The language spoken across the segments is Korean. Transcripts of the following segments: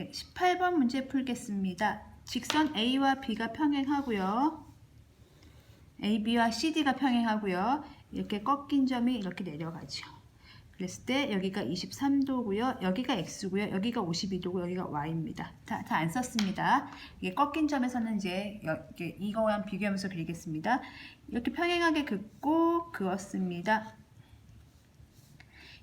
네, 18번 문제 풀겠습니다. 직선 A와 B가 평행하고요. AB와 CD가 평행하고요. 이렇게 꺾인 점이 이렇게 내려가죠. 그랬을 때 여기가 23도고요. 여기가 X고요. 여기가 52도고 여기가 Y입니다. 다 안 썼습니다. 이게 꺾인 점에서는 이제 이거랑 비교하면서 그리겠습니다. 이렇게 평행하게 긋고 그었습니다.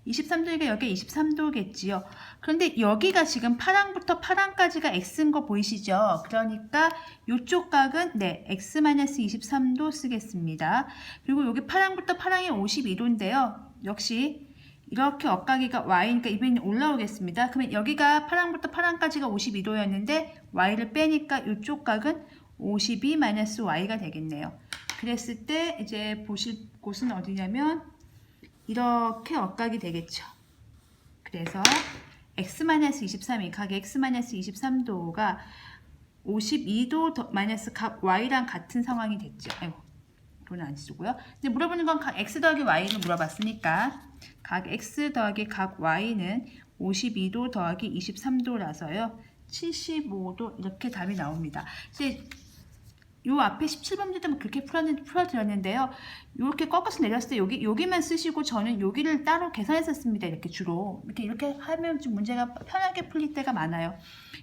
23도니까 여기 23도겠지요. 그런데 여기가 지금 파랑부터 파랑까지가 x인 거 보이시죠? 그러니까 이쪽 각은 네, x-23도 쓰겠습니다. 그리고 여기 파랑부터 파랑이 52도인데요. 역시 이렇게 엇가기가 y니까 이변이 올라오겠습니다. 그러면 여기가 파랑부터 파랑까지가 52도였는데 y를 빼니까 이쪽 각은 52-y가 되겠네요. 그랬을 때 이제 보실 곳은 어디냐면 이렇게 엇각이 되겠죠. 그래서 x-23이 각 x-23도가 52도 더, 마이너스 각 y랑 같은 상황이 됐죠. 아이고, 이건 안 쓰고요. 근데 물어보는 건 각 x 더하기 y를 물어봤으니까 각 x 더하기 각 y는 52도 더하기 23도라서요. 75도 이렇게 답이 나옵니다. 이제 요 앞에 17번 문제 때문에 그렇게 풀었는, 풀어드렸는데요. 이렇게 꺾어서 내렸을 때 여기, 여기만 쓰시고 저는 여기를 따로 계산했었습니다. 이렇게 주로. 이렇게, 이렇게 하면 좀 문제가 편하게 풀릴 때가 많아요.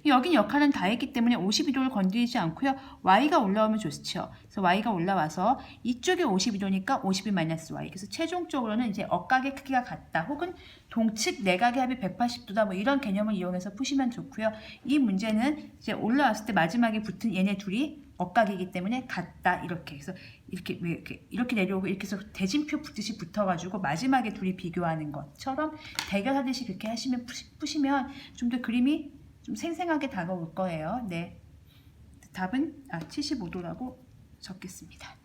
여긴 역할은 다 했기 때문에 52도를 건드리지 않고요. y가 올라오면 좋죠. 그래서 y가 올라와서 이쪽에 52도니까 52-y. 그래서 최종적으로는 이제 억각의 크기가 같다. 혹은 동측 내각의 합이 180도다. 뭐 이런 개념을 이용해서 푸시면 좋고요. 이 문제는 이제 올라왔을 때 마지막에 붙은 얘네 둘이 억각이기 때문에 같다 이렇게 해서 이렇게 왜 이렇게 이렇게 내려오고 이렇게 해서 대진표 붙듯이 붙어가지고 마지막에 둘이 비교하는 것처럼 대결하듯이 그렇게 하시면 푸시, 푸시면 좀 더 그림이 좀 생생하게 다가올 거예요. 네, 답은 아 75도라고 적겠습니다.